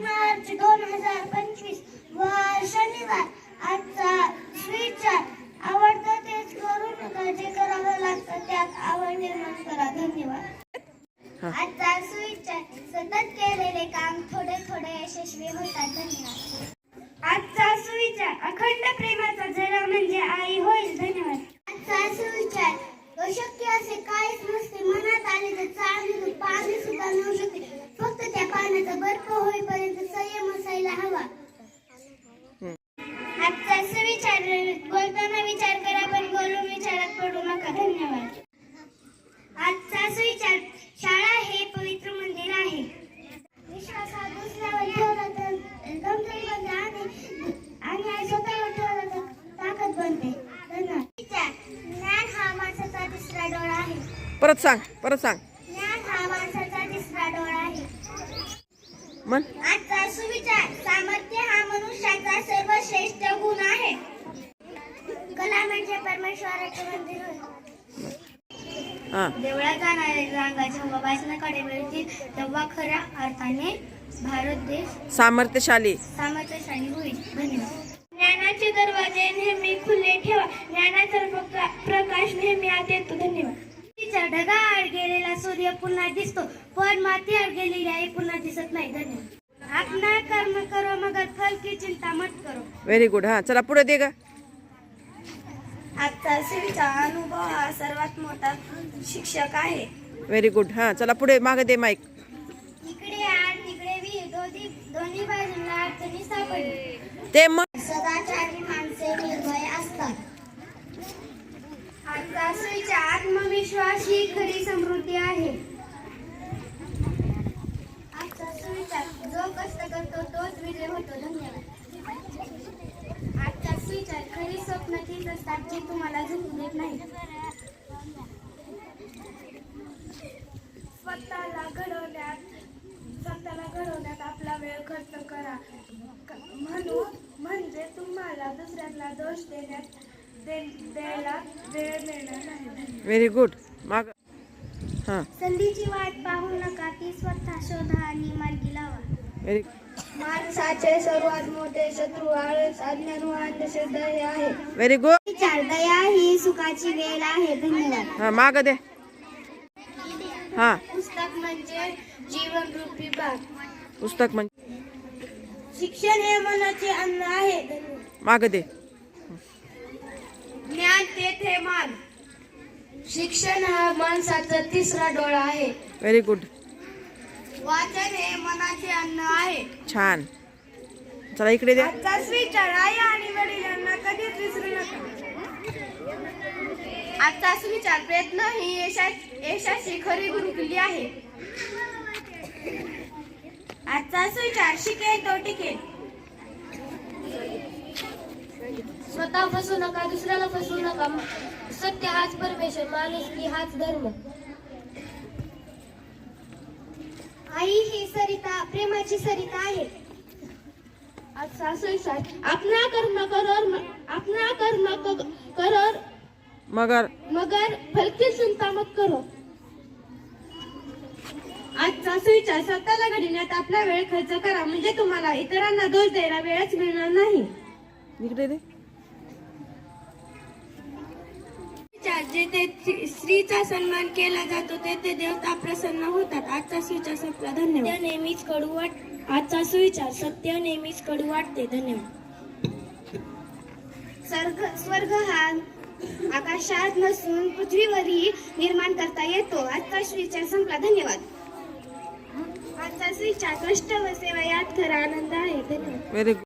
मार्च दोन हजार पंचवीस वार शनिवार आजचा स्विचार आवडतं तेच करू नका जे करावं लागतं त्यात आवड निर्माण करा. धन्यवाद. आजचा सुविचार सतत केलेले काम थोडे थोडे यशस्वी होतात. धन्यवाद. आजचा सुविचार अखंड प्रेमाचा जरा म्हणजे आई होईल. धन्यवाद. आजचा सुविचार अशक्य असे काहीच नसते. मनात आले तर चांगले पाणी सुद्धा नऊ शकते फक्त त्या पाण्याचा बर्फ होईपर्यंत संयम असायला हवा आजचा सुविचार बोलताना विचार करा पण बोलून विचारात पडू नका धन्यवाद आजचा सुविचार शाळा हे पवित्र मंदिर आहे विश्वास हा दुसऱ्यावर ठेवला तर कमजोरी बनते आणि आणि स्वतःवर ठेवला तर ताकद बनते धन्यवाद विचार ज्ञान हा माणसाचा तिसरा डोळा आहे परत सांग परत सांग. ज्ञान हा माणसाचा तिसरा डोळा आहे. म्हण आजचा सुविचार सामर्थ्य हा मनुष्याचा सर्वश्रेष्ठ गुण आहे. कला म्हणजे परमेश्वराचे मंदिर होय. हा. देवळात जाणारे रांगा जेव्हा वाचनाकडे मिळतील तेव्हा खऱ्या अर्थाने भारत देश सामर्थ्यशाली. सामर्थ्यशाली होईल. धन्यवाद. ज्ञानाचे दरवाजे नेहमी खुले ठेवा. ज्ञानाचा प्रका- प्रकाश नेहमी आत येतो. धन्यवाद. तिचा ढगाआड गेलेला सूर्य पुन्हा दिसतो पण मातीआड गेलेली आई पुन्हा दिसत नाही धन्यवाद आपला कर्म करो मगर फल की चिंता मत करो. व्हेरी गुड हा चला पुढे दे ग. आजचा शिवचा अनुभव हा सर्वात मोठा शिक्षक आहे. व्हेरी गुड हा चला पुढे मागे दे माईक इकडे आड तिकडे दोन्ही दोन्ही बाजूला अडचणी सापडली. ते मग सदाचारी माणसे निर्भय असतात आजचा सुविचार आत्मविश्वास ही खरी समृद्धी आहे. आजचा सुविचार जो कष्ट करतो तोच विजय होतो. धन्यवाद. आजचा सुविचार खरी स्वप्न तीच असतात जी तुम्हाला झुकू देत नाही. स्वतःला घडवण्यात स्वतःला घडवण्यात आपला वेळ खर्च करा. क- म्हणून म्हणजे तुम्हाला दुसऱ्याला दोष देण्यात दे- द्यायला वेळ मिळणार नाही. व्हेरी गुड माग. हा. संधीची वाट पाहू नका ती स्वतः शोधा आणि मार्गी लावा. व्हेरी माणसाचे सर्वात मोठे शत्रू आळस अज्ञान व अंधश्रद्धा हे आहे. व्हेरी गुड विचार दया ही सुखाची वेळ आहे. धन्यवाद. हा माग दे. हा. पुस्तक म्हणजे जीवन रूपी बाग पुस्तक म्हणजे शिक्षण हे मनाचे अन्न आहे. धन्यवाद. माग दे. ज्ञान तेथे मान. शिक्षण हा माणसाचा तिसरा डोळा आहे. व्हेरी गुड वाचन हे मनाचे अन्न आहे. छान. चला इकडे दे आजचा विचार आई आणि वडिलांना कधीच विसरू नका. आजचा विचार प्रयत्न ही यशा यशाची खरी गुरुकिल्ली आहे. आजचा विचार शिकेल तो टिकेल. स्वतः फसू नका दुसऱ्याला फसवू नका. सत्य हाच परमेश्वर माणूस की हाच धर्म. आई ही सरिता प्रेमाची सरिता आहे. आजचा संसार अपना कर्म करोर अपना कर्म करोर. मगर मगर फलकी चिंता मत करो आजचा सुविचार स्वतःला घडविण्यात आपला वेळ खर्च करा म्हणजे तुम्हाला इतरांना दोष द्यायला वेळच मिळणार नाही. इकडे दे विचार जेथे स्त्रीचा सन्मान केला जातो तेथे देवता प्रसन्न होतात. आजचा सुविचार संपला. धन्यवाद. नेहमीच कडू वाट आजचा सुविचार सत्य नेहमीच कडू वाटते. धन्यवाद. स्वर्ग स्वर्ग हा आकाशात नसून पृथ्वीवरही निर्माण करता येतो. आजचा सुविचार संपला. धन्यवाद. आजचा सुविचार कष्ट व सेवा यात खरा आनंद आहे. धन्यवाद.